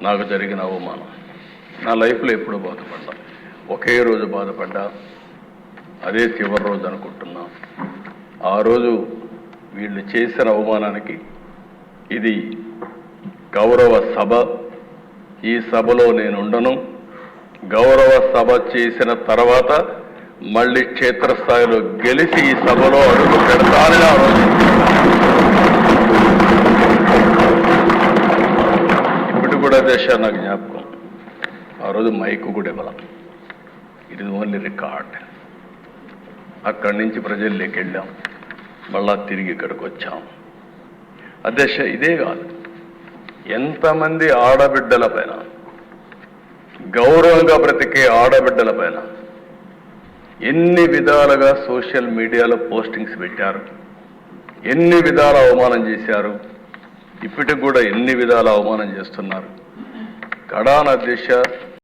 నాకు జరిగిన అవమానం. నా లైఫ్లో ఎప్పుడు బాధపడ్డా. ఒకే రోజు బాధపడ్డా. అదే చివరి రోజు అనుకుంటున్నా. ఆ రోజు వీళ్ళు చేసిన అవమానానికి ఇది గౌరవ సభ. ఈ సభలో నేను ఉండను గౌరవ సభ చేసిన తర్వాత మళ్ళీ క్షేత్రస్థాయిలో గెలిచి ఈ సభలో అడుగు పెడతానని ఆ కూడా దేశ నాకు జ్ఞాపకం. ఆ రోజు మైకు కూడా ఇవ్వాల. ఇది ఓన్లీ రికార్డ్ అక్కడి నుంచి ప్రజల్లోకి వెళ్ళాం. మళ్ళా తిరిగి ఇక్కడికి వచ్చాం. అధ్యక్ష ఇదే కాదు. ఎంతమంది ఆడబిడ్డల పైన గౌరవంగా బ్రతికే ఆడబిడ్డల పైన ఎన్ని విధాలుగా సోషల్ మీడియాలో పోస్టింగ్స్ పెట్టారు? ఎన్ని విధాల అవమానం చేశారు? ఇప్పటికి కూడా ఎన్ని విధాల అవమానం చేస్తున్నారు? కడాన దిశ